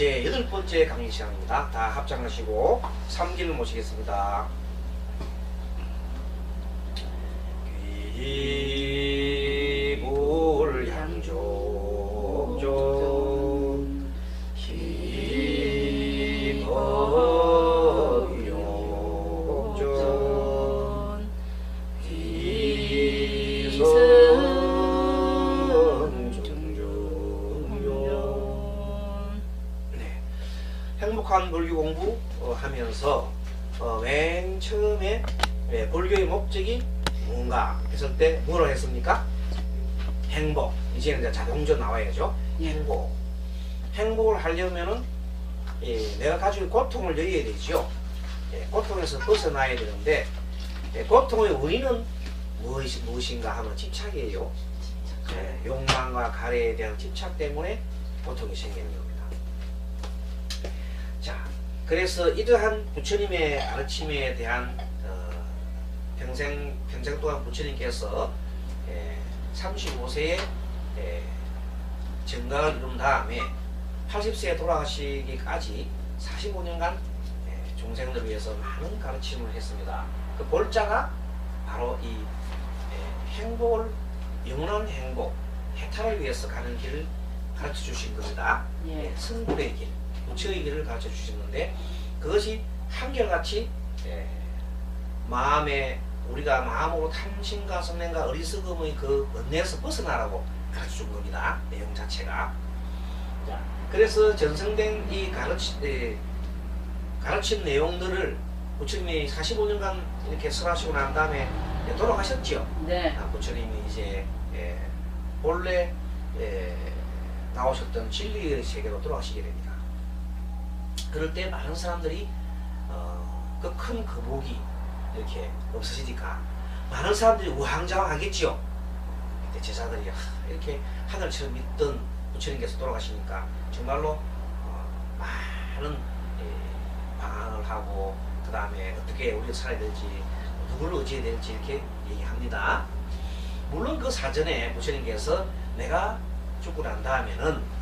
제 여덟 번째 강의 시간입니다. 다 합장하시고 삼기를 모시겠습니다. 귀 하면서 어, 맨 처음에 예, 불교의 목적이 뭔가 했을 때 뭐로 했습니까? 행복. 이제는 이제 자동적 나와야죠. 행복. 행복을 하려면은 예, 내가 가지고 고통을 여겨야 되죠. 예, 고통에서 벗어나야 되는데 예, 고통의 원인은 무엇이, 무엇인가 하면 집착이에요. 예, 욕망과 가래에 대한 집착 때문에 고통이 생기는 겁니다. 자, 그래서 이러한 부처님의 가르침에 대한 어, 평생 평생 동안 부처님께서 예, 35세에 예, 정강을 이룬 다음에 80세에 돌아가시기까지 45년간 예, 종생들을 위해서 많은 가르침을 했습니다. 그 볼자가 바로 이 예, 행복을 영원한 행복, 해탈을 위해서 가는 길을 가르쳐 주신 겁니다. 예. 예, 승불의 길, 부처의 길을 가르쳐 주셨는데 그것이 한결같이 예, 마음에 우리가 마음으로 탐심과 성냄과 어리석음의 그 번뇌에서 벗어나라고 가르쳐 준 겁니다. 내용 자체가. 자, 그래서 전승된 이 가르치, 에, 가르친 내용들을 부처님이 45년간 이렇게 설하시고 난 다음에 이제 돌아가셨죠. 네. 아, 부처님이 이제 예, 본래 예, 나오셨던 진리의 세계로 돌아가시게 됩니다. 그럴 때 많은 사람들이 어, 그큰 거북이 이렇게 없어지니까 많은 사람들이 우왕좌왕하겠지요. 그때 제자들이 하, 이렇게 하늘처럼 믿던 부처님께서 돌아가시니까 정말로 어, 많은 예, 방황을 하고 그 다음에 어떻게 우리가 살아야 될지 누구를 의지해야 될지 이렇게 얘기합니다. 물론 그 사전에 부처님께서 내가 죽고 난 다음에는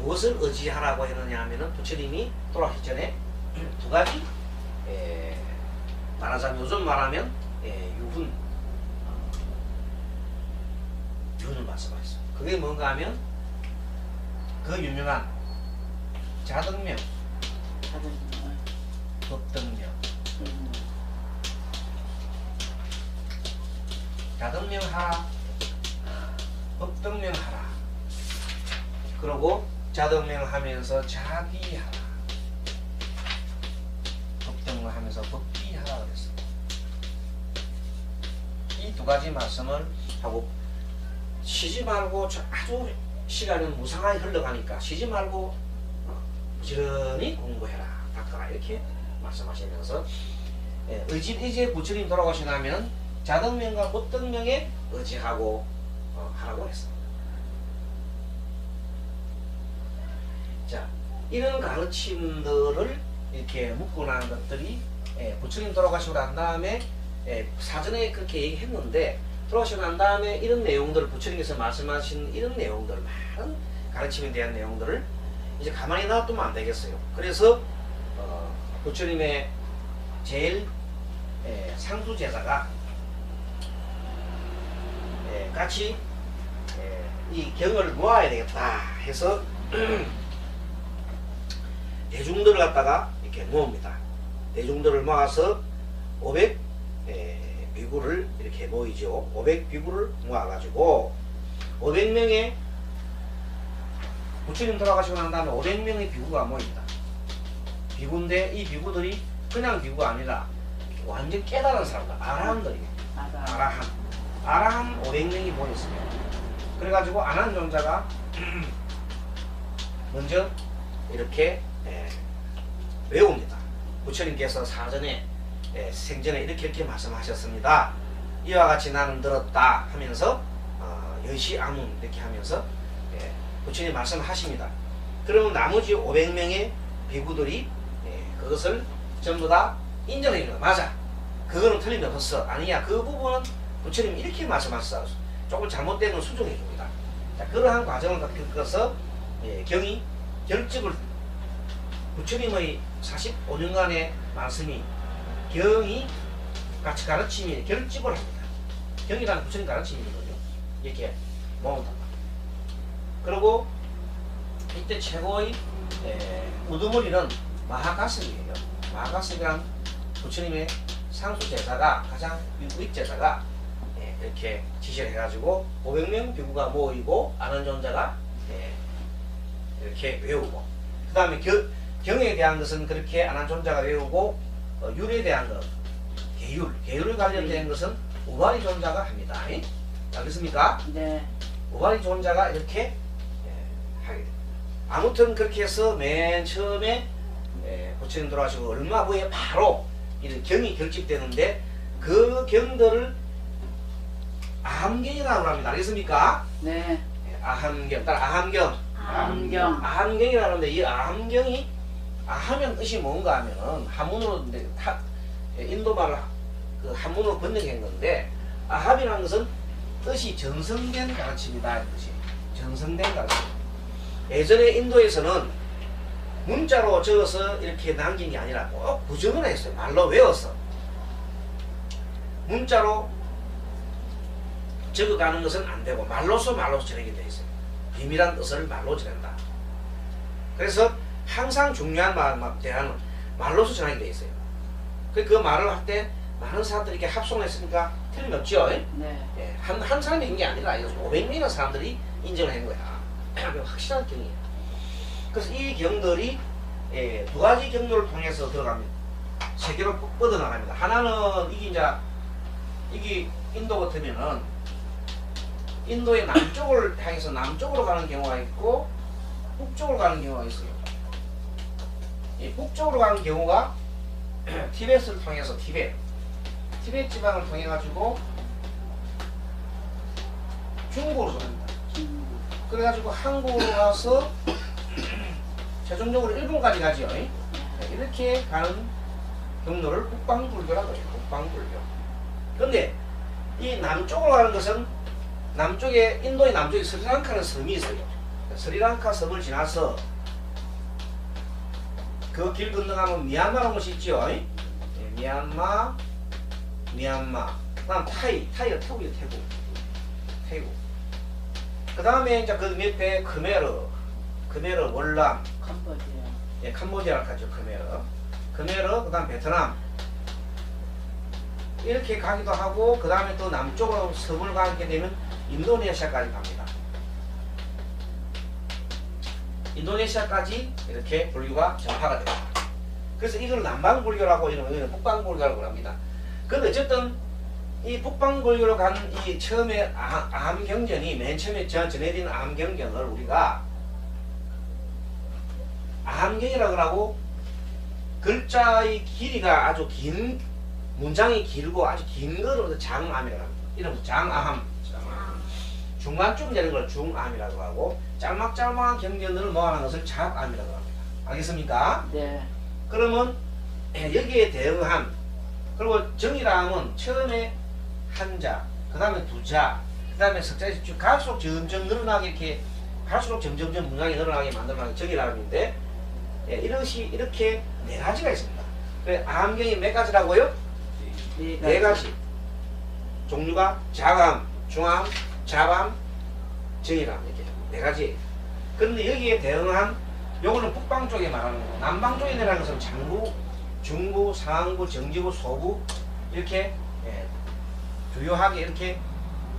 무엇을 의지하라고 했느냐 하면은 부처님이 돌아가기 전에 두 가지 에, 말하자면 요즘 말하면 에, 유훈 어, 유훈을 말씀하셨어요. 그게 뭔가 하면 그 유명한 자등명, 법등명, 음, 자등명하라, 법등명하라. 그러고 자등명하면서 자비하라. 법등하면서 법비하라 그랬어요. 이 두 가지 말씀을 하고 쉬지 말고 저- 아주 시간이 무상하게 흘러가니까 쉬지 말고 어, 부지런히 공부해라, 닦아라 이렇게 말씀하시면서 예, 의지 이제 부처님 돌아가시나면 자등명과 법등명에 의지하고 어, 하라고 했습니다. 자, 이런 가르침들을 이렇게 묻고 난 것들이 예, 부처님 돌아가시고 난 다음에 예, 사전에 그렇게 얘기했는데 돌아가시고 난 다음에 이런 내용들을 부처님께서 말씀하신 이런 내용들 많은 가르침에 대한 내용들을 이제 가만히 놔두면 안 되겠어요. 그래서 어, 부처님의 제일 예, 상수 제자가 예, 같이 예, 이 경을 모아야 되겠다 해서 대중들을 갖다가 이렇게 모읍니다. 대중들을 모아서 500 예, 비구를 이렇게 모이죠. 500 비구를 모아가지고 500명의 부처님 돌아가시고 난 다음에 500명의 비구가 모입니다. 비구인데 이 비구들이 그냥 비구가 아니라 완전 깨달은 사람들, 아라함들이에요. 아라함. 아라함 500명이 모였습니다. 그래가지고 아난 존자가 먼저 이렇게 예, 외웁니다. 부처님께서 사전에 예, 생전에 이렇게 이렇게 말씀하셨습니다. 이와 같이 나는 들었다 하면서 어, 여시아문 이렇게 하면서 예, 부처님 말씀하십니다. 그러면 나머지 500명의 비구들이 예, 그것을 전부 다 인정해 줍니다. 맞아. 그거는 틀림없어. 아니야. 그 부분은 부처님 이렇게 말씀하셨어. 조금 잘못된 건 수정해 줍니다. 자, 그러한 과정을 겪어서 예, 경이 결집을 부처님의 45년간의 말씀이 경이 같이 가르침이 결집을 합니다. 경이라는 부처님 가르침이거든요. 이렇게 모은다. 그리고 이때 최고의 에, 우두머리는 마하가스이에요. 마하가스란 부처님의 상수 제사가 가장 유익 제사가 예, 이렇게 지시를 해가지고 500명 비구가 모이고 아는 존자가 예, 이렇게 외우고 그 다음에 경에 대한 것은 그렇게 아는 존자가 외우고 어, 율에 대한 것 계율 계율에 관련된 것은 우발이 존자가 합니다. 예? 알겠습니까? 네. 우발이 존자가 이렇게 예, 하게 됩니다. 아무튼 그렇게 해서 맨 처음에 예, 부처님 돌아가시고 얼마 후에 바로 이런 경이 결집되는데 그 경들을 아함경이라고 합니다. 알겠습니까? 네. 예, 아함경, 따라 아함경. 암경. 아함경이라는데 이 아함경이 아 하면 뜻이 뭔가 하면은 한문으로 예, 인도 말을 그 한문으로 번역한 건데 아함이라는 것은 뜻이 전성된 가르침이다 이 뜻이 전성된 가르침. 예전에 인도에서는 문자로 적어서 이렇게 남긴 게 아니라 꼭 부정을 했어요. 말로 외웠어. 문자로 적어가는 것은 안 되고 말로서 말로서 전하게 돼 있어요. 비밀한 뜻을 말로 전한다. 그래서 항상 중요한 말, 말, 대화는 말로서 전하게 돼 있어요. 그, 그 말을 할 때 많은 사람들이 이렇게 합성을 했으니까 틀림없죠. 예? 네. 예, 한, 한 사람이 한 게 아니라 500명이나 사람들이 인정을 한 거야. 그 확실한 경이에요. 그래서 이 경들이 예, 두 가지 경로를 통해서 들어갑니다. 세계로 뻗- 뻗어나갑니다. 하나는 이게 이제 이게 인도 같으면은 인도의 남쪽을 향해서 남쪽으로 가는 경우가 있고 북쪽으로 가는 경우가 있어요. 이 북쪽으로 가는 경우가 티베트를 통해서 티베트, 티베트 지방을 통해 가지고 중국으로 갑니다. 그래가지고 한국으로 가서 최종적으로 일본까지 가죠. 네, 이렇게 가는 경로를 북방불교라고 해요. 북방불교. 근데 이 남쪽으로 가는 것은 남쪽에 인도의 남쪽에 스리랑카라는 섬이 있어요. 스리랑카 섬을 지나서 그 길 건너가면 미얀마라는 곳이 있죠. 예, 미얀마, 미얀마. 그 다음 타이, 타이가 태국이에요. 태국, 태국. 그 다음에 이제 그 옆에 크메르, 크메르, 월남, 캄보디아. 예, 캄보디아를 가죠, 크메르. 크메르, 그 다음 베트남. 이렇게 가기도 하고, 그 다음에 또 남쪽으로 섬을 가게 되면 인도네시아까지 갑니다. 인도네시아까지 이렇게 불교가 전파가 됩니다. 그래서 이걸 남방불교라고 이거는 북방불교라고 합니다. 근데 어쨌든 이 북방불교로 간 이 처음에 아- 암경전이 맨 처음에 전- 전해진 암경전을 우리가 암경이라고 하고 글자의 길이가 아주 긴 문장이 길고 아주 긴 거를 장암이라고 합니다. 이름 장암. 중간쯤 되는 걸 중암이라고 하고 짤막짤막한 경전들을 모아놓은 것을 작암이라고 합니다. 알겠습니까? 네. 그러면 예, 여기에 대응한 그리고 정의랑은 처음에 한 자, 그 다음에 두 자, 그 다음에 석자에서 쭉 갈수록 점점 늘어나게 이렇게 갈수록 점점점 문장이 늘어나게 만들어나게 정의랑인데 예, 이것이 이렇게 네 가지가 있습니다. 그래 암경이 몇 가지라고요? 네 네 가지. 종류가 자감, 중암, 자밤, 정의람 이렇게 네 가지. 그런데 여기에 대응한 요거는 북방 쪽에 말하는 거. 남방 쪽에 내라는 것은 장부, 중부, 상부, 정지부, 소부 이렇게 예, 주요하게 이렇게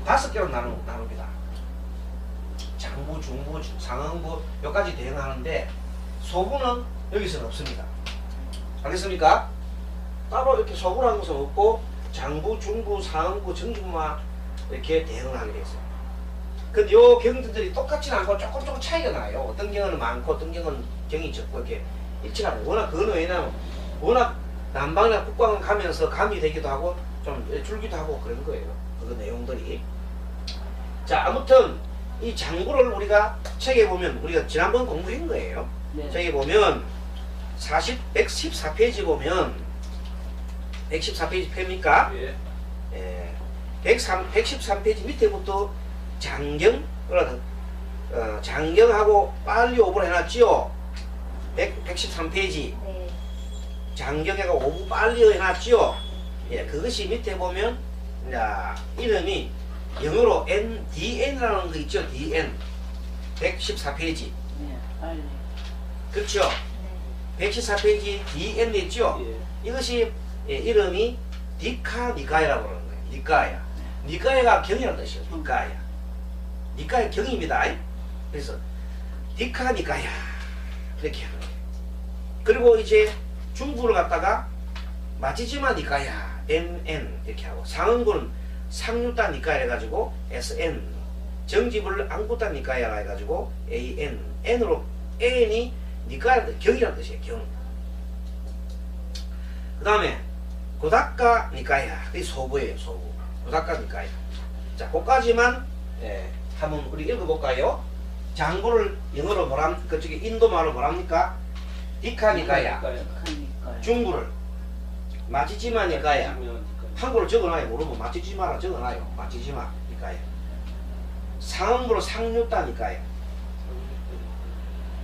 다섯 개로 나누, 나눕니다. 장부, 중부, 주- 상응부 여기까지 대응하는데 소부는 여기서는 없습니다. 알겠습니까? 따로 이렇게 소부라는 것은 없고 장부, 중부, 상부, 정주부만 이렇게 대응을 하게 되어 있어요. 근데 요 경들이 똑같지는 않고 조금 조금 차이가 나요. 어떤 경우는 많고 어떤 경우는 경이 적고 이렇게 일치가. 워낙 그거는 왜냐면 워낙 남방이나 북방을 가면서 감이 되기도 하고 좀 줄기도 하고 그런 거예요. 그 내용들이. 자 아무튼 이 장부를 우리가 책에 보면 우리가 지난번 공부한 거예요. 네. 저기 보면 40, 114페이지 보면 114페이지 펴입니까? 예. 예, 103, 113페이지 밑에부터 장경, 어, 장경하고 빨리 오버를 해놨지요. 100, 113페이지. 네. 장경회가 오버 빨리 해놨지요. 예, 그것이 밑에 보면 자, 이름이 영어로 N, DN이라는 거 있죠. DN. 114페이지. 네. 빨리. 그렇죠. 114페이지 DN 있죠. 예. 이것이 예, 이름이 니카 니카야라고 그러는 거예요. 니카야. 니카야가 경이라는 뜻이에요. 니카야. 니카야 경입니다. 그래서 니카 니카야 이렇게 하는 거예요. 그리고 이제 중부를 갖다가 마치지마 니카야 NN 이렇게 하고 상응구는 상유다 니카야 해가지고 SN 정집을 안구다 니카야 해가지고 AN N으로 N이 니카야 경이라는 뜻이에요. 경. 그 다음에 고다카 니까야 그게 소부예요 소부 니까야 자 그까지만 예, 한번 우리 읽어볼까요? 장구를 영어로 뭐라 그쪽에 인도 말로 뭐랍니까? 디카 니까야. 그러니까요. 중구를. 마치지마 니까야. 니까야. 한국어로 적어놔요. 모르면 마치지마라 적어놔요. 마치지마 니까야. 상음으로 상류다 니까야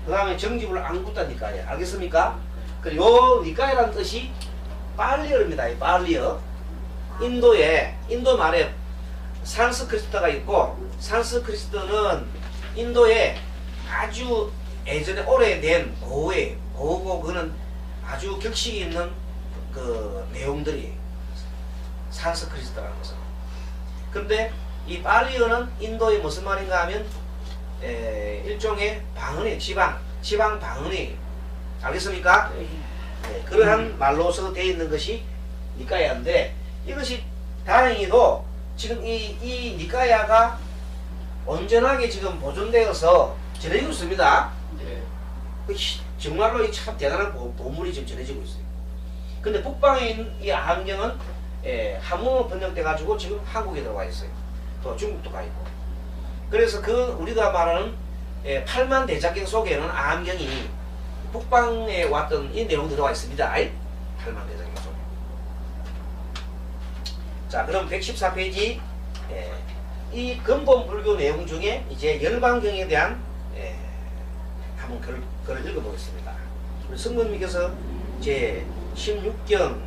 그 다음에 정집을 안구다 니까야 알겠습니까? 그리고 요 니까야라는 뜻이 빨리어입니다. 이 빨리어. 인도에 인도 말에 산스크리트가 있고 산스크리트는 인도에 아주 예전에 오래된 고에 고고 그는 아주 격식이 있는 그 내용들이 산스크리트라는 것은. 근데 이 빨리어는 인도의 무슨 말인가 하면 에, 일종의 방언이 지방 지방 방언이 알겠습니까? 네, 그러한 말로서 되어 있는 것이 니까야인데 이것이 다행히도 지금 이, 이 니까야가 온전하게 지금 보존되어서 전해지고 있습니다. 히- 정말로 이 참 대단한 보- 보물이 지금 전해지고 있어요. 근데 북방에 있는 이 안경은 예, 한문으로 번역돼 가지고 지금 한국에 들어와 있어요. 또 중국도 가 있고. 그래서 그 우리가 말하는 예, 8만 대작경 속에는 안경이 북방에 왔던 이 내용 들어와 있습니다. 8만 대작경 속에. 자, 그럼 114페이지. 예, 이 근본 불교 내용 중에 이제 열반경에 대한 예, 한번 글, 글을 읽어보겠습니다. 우리 성모님께서 제 16경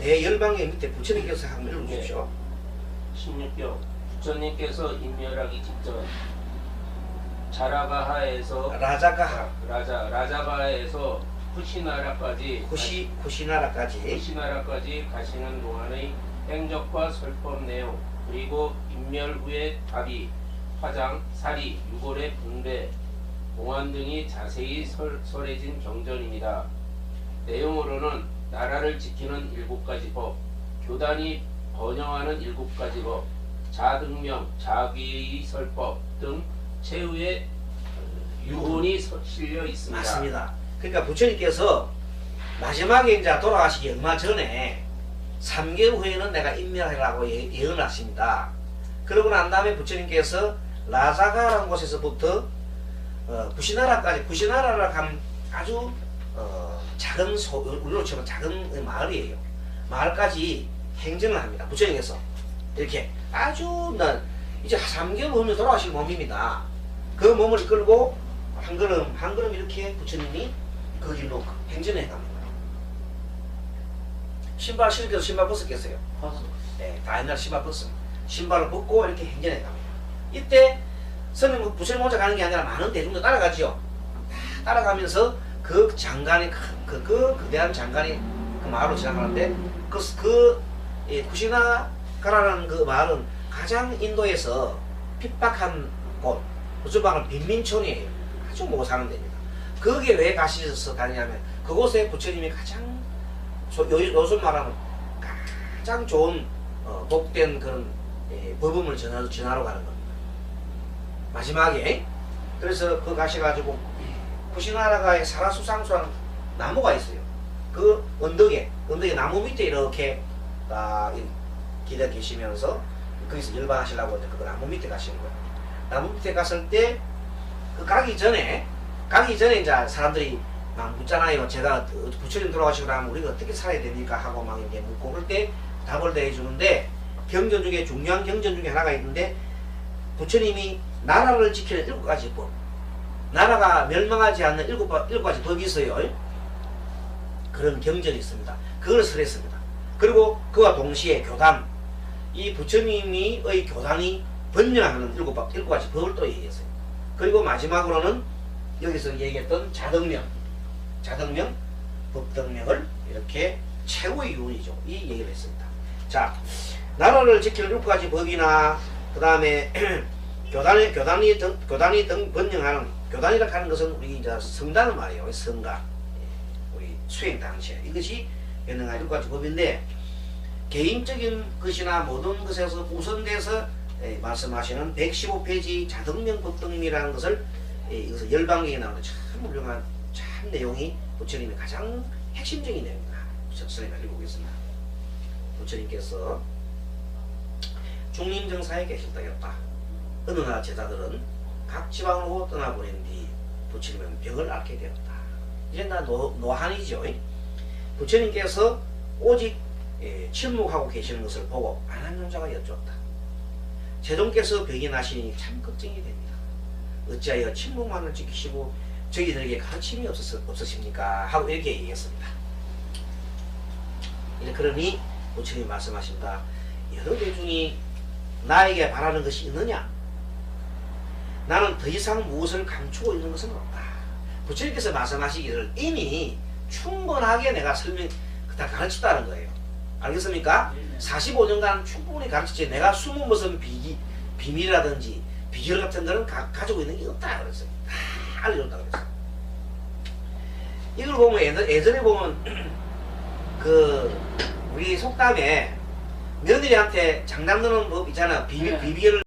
대열방경 밑에 부처님께서 한번 읽어주십시오. 16경. 부처님께서 인멸하기 직전 자라가하에서 라자가하, 라자 라자가하에서 후시나라까지 쿠시, 쿠시나라까지. 후시나라까지 가시는 동안의 행적과 설법 내용 그리고 인멸 후의 답이 화장, 사리, 유골의 분배, 공안 등이 자세히 설, 설해진 경전입니다. 내용으로는 나라를 지키는 일곱 가지 법, 교단이 번영하는 일곱 가지 법, 자등명, 자귀의 설법 등 최후의 유혼이 서- 실려 있습니다. 맞습니다. 그러니까 부처님께서 마지막에 이제 돌아가시기 얼마 전에 3개월 후에는 내가 인멸하라고 예- 예언을 하십니다. 그러고 난 다음에 부처님께서 라자가라는 곳에서부터 어, 구시나라까지 구시나라라 하면 아주 어, 작은 소, 우리로 치면 작은 마을이에요. 마을까지 행정을 합니다. 부처님께서 이렇게 아주 난 이제 3개월 후면 돌아가실 몸입니다. 그 몸을 끌고 한 걸음 한 걸음 이렇게 부처님이 그 길로 행진해 갑니다. 신발 신을게도 신발 벗었겠어요. 벗어. 네, 다 옛날 신발 벗습니다. 신발을 벗고 이렇게 행진해 갑니다. 이때 스님 부처님 혼자 가는 게 아니라 많은 대중도 따라가지요. 다 따라가면서 그 장관이 큰- 그, 그 거대한 장관이 그 마을로 지나가는데 그, 그 예, 쿠시나가라는 그 마을은 가장 인도에서 핍박한 곳, 무슨 말은 빈민촌이에요. 아주 못 사는 데입니다. 거기에 왜 가시서 가냐면 그곳에 부처님이 가장 소- 요, 요즘 말하면 가장 좋은 어, 복된 그런 예, 법음을 전하, 전하러 가는 겁니다. 마지막에 그래서 그 가셔가지고 부시나라가에 사라수상수한 나무가 있어요. 그 언덕에 언덕에 나무 밑에 이렇게 딱 기다 계시면서 거기서 열반하시려고 했는데 그 나무 밑에 가시는 거예요. 나무 밑에 갔을 때 그 가기 전에 가기 전에 이제 사람들이 막 묻잖아요. 제가 부처님 돌아가시고 나면 우리가 어떻게 살아야 됩니까? 하고 막 이제 묻고 그럴 때 답을 대해주는데 경전 중에 중요한 경전 중에 하나가 있는데 부처님이 나라를 지키는 일곱 가지 법. 나라가 멸망하지 않는 일곱, 가- 일곱 가지 법이 있어요. 그런 경전이 있습니다. 그걸 설했습니다. 그리고 그와 동시에 교단, 이 부처님이의 교단이 번영하는 일곱, 바- 일곱 가지 법을 또 얘기했어요. 그리고 마지막으로는 여기서 얘기했던 자등명, 자등명, 법등명을 이렇게 최고의 유언이죠. 이 얘기를 했습니다. 자, 나라를 지키는 일곱 가지 법이나 그 다음에 교단이 교단이 등 교단이 등 번영하는 교단이라 하는 것은 우리 이제 성단을 말이에요. 성가 예, 우리 수행 당시에 이것이 변형한 일곱 가지 법인데 개인적인 것이나 모든 것에서 우선돼서 예, 말씀하시는 115페이지 자등명 법등이라는 것을 예, 이것을 열방경에 나오는 참 훌륭한 참 내용이 부처님의 가장 핵심적인 내용입니다. 선생님 읽어보겠습니다. 부처님께서 중림정사에 계셨다겠다. 어느 나라 제자들은 각 지방으로 떠나보낸 뒤 부처님은 병을 앓게 되었다. 이제 나 노, 노한이죠. 부처님께서 오직 예, 침묵하고 계시는 것을 보고 안한용자가 여쭈었다. 제동께서 병이 나시니 참 걱정이 됩니다. 어찌하여 침묵만을 지키시고 저희들에게 가르침이 없었, 없으십니까? 하고 이렇게 얘기했습니다. 이제 그러니 부처님이 말씀하십니다. 여러 대중이 나에게 바라는 것이 있느냐? 나는 더 이상 무엇을 감추고 있는 것은 없다. 부처님께서 말씀하시기를 이미 충분하게 내가 설명, 다 가르쳤다는 거예요. 알겠습니까? 45년간 충분히 가르쳤지 내가 숨은 무슨 비기, 비밀이라든지 비결 같은 거는 가, 가지고 있는 게 없다 그랬어요. 다 알려줬다 그랬어요. 이걸 보면 예전, 예전에 보면 그 우리 속담에 며느리한테 장담 넣는 법 있잖아. 비비, 네. 비비결을